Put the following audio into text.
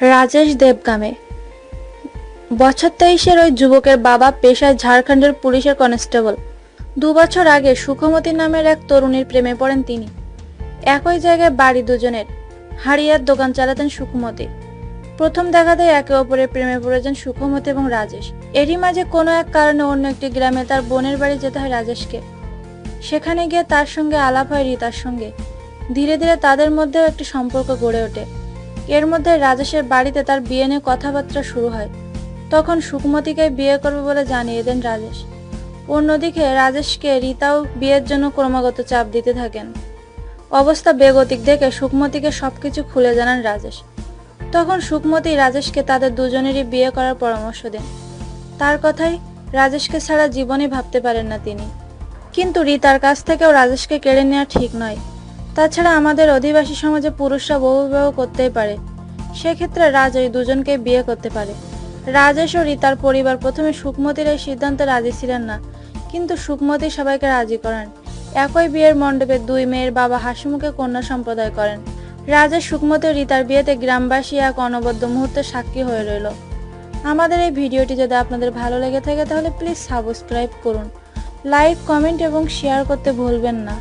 রাজেশ দেবগামে। বছর তেইশের ওই যুবকের বাবা পেশায় ঝাড়খণ্ডের পুলিশের কনস্টেবল। দু বছর আগে সুখমতী নামের এক তরুণীর প্রেমে পড়েন তিনি। একই জায়গায় বাড়ি দুজনের। হাড়িয়ার দোকান চালাতেন সুখমতী। প্রথম দেখাতে একে অপরের প্রেমে পড়েছেন সুখমতী এবং রাজেশ। এরই মাঝে কোনো এক কারণে অন্য একটি গ্রামে তার বোনের বাড়ি যেতে হয় রাজেশকে। সেখানে গিয়ে তার সঙ্গে আলাপ হয় রীতার সঙ্গে। ধীরে ধীরে তাদের মধ্যেও একটি সম্পর্ক গড়ে ওঠে। এর মধ্যে রাজেশের বাড়িতে তার বিয়ে নিয়ে কথাবার্তা শুরু হয়। তখন সুকুমতিকে বিয়ে করবে বলে জানিয়ে দেন রাজেশ। অন্যদিকে রাজেশকে রীতাও বিয়ের জন্য ক্রমাগত চাপ দিতে থাকেন। অবস্থা বেগতিক দেখে সুকমতিকে সবকিছু খুলে জানান রাজেশ। তখন সুকমতি রাজেশকে তাদের দুজনেরই বিয়ে করার পরামর্শ দেন। তার কথাই রাজেশকে ছাড়া জীবনে ভাবতে পারেন না তিনি। কিন্তু রীতার কাছ থেকেও রাজেশকে কেড়ে নেওয়া ঠিক নয়। তাছাড়া আমাদের অধিবাসী সমাজে পুরুষরা বহু বিবাহ করতেই পারে। সেক্ষেত্রে রাজ ওই দুজনকে বিয়ে করতে পারে। রাজেশ ও রীতার পরিবার প্রথমে সুকমতির এই সিদ্ধান্তে রাজি ছিলেন না। কিন্তু সুকমতি সবাইকে রাজি করেন। একই বিয়ের মণ্ডপে দুই মেয়ের বাবা হাসিমুখে কন্যা সম্প্রদায় করেন। রাজেশ সুকমতি রীতার বিয়েতে গ্রামবাসী এক অনবদ্য মুহূর্তে সাক্ষী হয়ে রইল। আমাদের এই ভিডিওটি যদি আপনাদের ভালো লেগে থাকে, তাহলে প্লিজ সাবস্ক্রাইব করুন। লাইক কমেন্ট এবং শেয়ার করতে ভুলবেন না।